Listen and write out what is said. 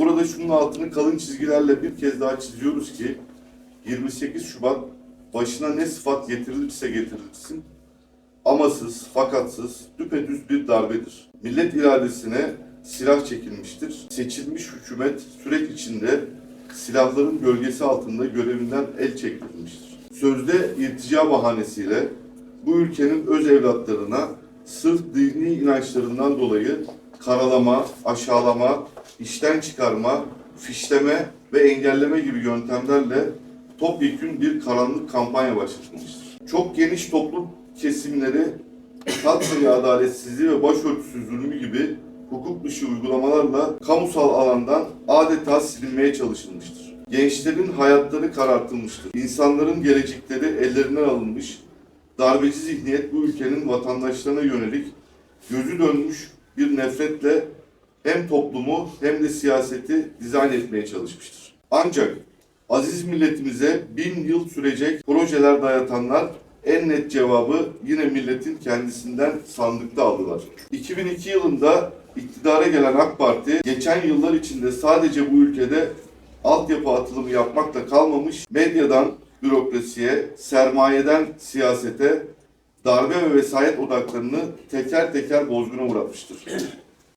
Burada şunun altını kalın çizgilerle bir kez daha çiziyoruz ki 28 Şubat başına ne sıfat getirilirse getirilsin amasız, fakatsız, düpedüz bir darbedir. Millet iradesine silah çekilmiştir. Seçilmiş hükümet süreç içinde silahların gölgesi altında görevinden el çektirilmiştir. Sözde irtica bahanesiyle bu ülkenin öz evlatlarına sırf dini inançlarından dolayı karalama, aşağılama, işten çıkarma, fişleme ve engelleme gibi yöntemlerle topyekün bir karanlık kampanya başlatılmıştır. Çok geniş toplum kesimleri katliamı adaletsizliği ve başörtüsü zulmü gibi hukuk dışı uygulamalarla kamusal alandan adeta silinmeye çalışılmıştır. Gençlerin hayatları karartılmıştır. İnsanların gelecekleri ellerinden alınmış, darbeci zihniyet bu ülkenin vatandaşlarına yönelik gözü dönmüş bir nefretle hem toplumu hem de siyaseti dizayn etmeye çalışmıştır. Ancak aziz milletimize bin yıl sürecek projeler dayatanlar en net cevabı yine milletin kendisinden sandıkta aldılar. 2002 yılında iktidara gelen AK Parti geçen yıllar içinde sadece bu ülkede altyapı atılımı yapmakla kalmamış, medyadan bürokrasiye, sermayeden siyasete, darbe ve vesayet odaklarını teker teker bozguna uğratmıştır.